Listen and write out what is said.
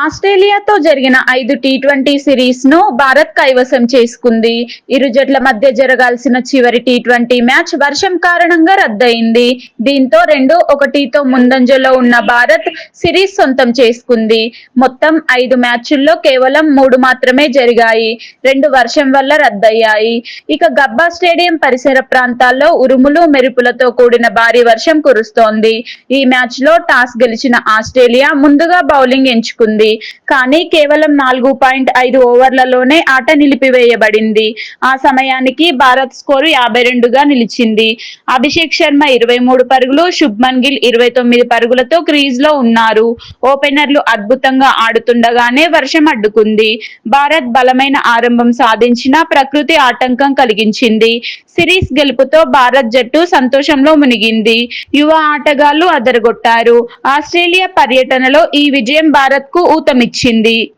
ఆస్ట్రేలియాతో జరిగిన ఐదు T twenty సిరీస్ను భారత్ కైవసం చేసుకుంది. ఇరు జట్ల మధ్య జరగాల్సిన చివరి టీ ట్వంటీ మ్యాచ్ వర్షం కారణంగా రద్దయింది. దీంతో రెండు ఒకటితో ముందంజలో ఉన్న భారత్ సిరీస్ సొంతం చేసుకుంది. మొత్తం ఐదు మ్యాచ్ల్లో కేవలం మూడు మాత్రమే జరిగాయి. రెండు వర్షం వల్ల రద్దయ్యాయి. ఇక గబ్బా స్టేడియం పరిసర ప్రాంతాల్లో ఉరుములు మెరుపులతో కూడిన భారీ వర్షం కురుస్తోంది. ఈ మ్యాచ్లో టాస్ గెలిచిన ఆస్ట్రేలియా ముందుగా బౌలింగ్ ఎంచుకుంది. కానీ కేవలం నాలుగు పాయింట్ ఐదు ఓవర్లలోనే ఆట నిలిపివేయబడింది. ఆ సమయానికి భారత్ స్కోరు యాభై రెండుగా నిలిచింది. అభిషేక్ శర్మ ఇరవై మూడు పరుగులు శుభ్మన్ గిల్ ఇరవై తొమ్మిది పరుగులతో క్రీజ్లో ఉన్నారు. ఓపెనర్లు అద్భుతంగా ఆడుతుండగానే వర్షం అడ్డుకుంది. భారత్ బలమైన ఆరంభం సాధించిన ప్రకృతి ఆటంకం కలిగించింది. సిరీస్ గెలుపుతో భారత్ జట్టు సంతోషంలో మునిగింది. యువ ఆటగాళ్ళు అదరగొట్టారు. ఆస్ట్రేలియా పర్యటనలో ఈ విజయం భారత్కు ఊతమిచ్చింది.